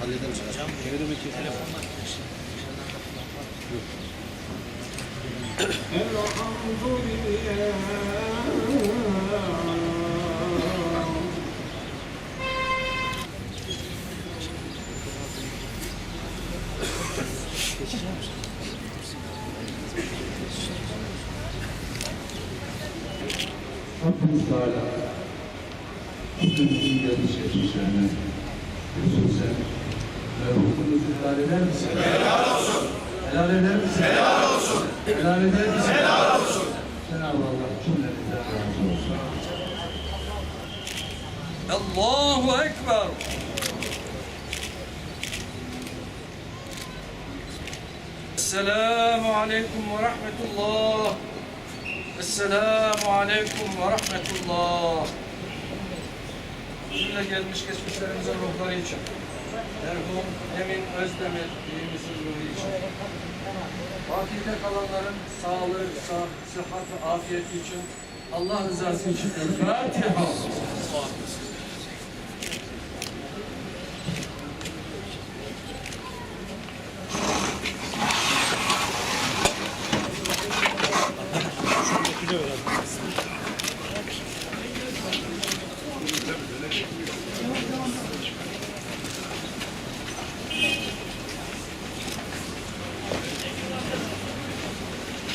Hallederiz. Çevirimi keselim. Rabbimiz Teala Cümlemizin gelmiş geçmişlerine hususen merhumumuzu helal eder misin? Helal olsun. Helal eder misin? Helal olsun. Helal eder misin? Helal olsun. Cenab-ı Allah cümlemizden razı olsun. Allahu Ekber. Esselamu Aleyküm ve Rahmetullah. Esselamu Aleyküm ve Rahmetullah. bizimle gelmiş geçmişlerimizin ruhları için, merhum Emin Özdemir dilimizin ruhu için, vakilde kalanların sağlığı, sağ, sıhhat ve afiyeti için, Allah rızası için Fatiha.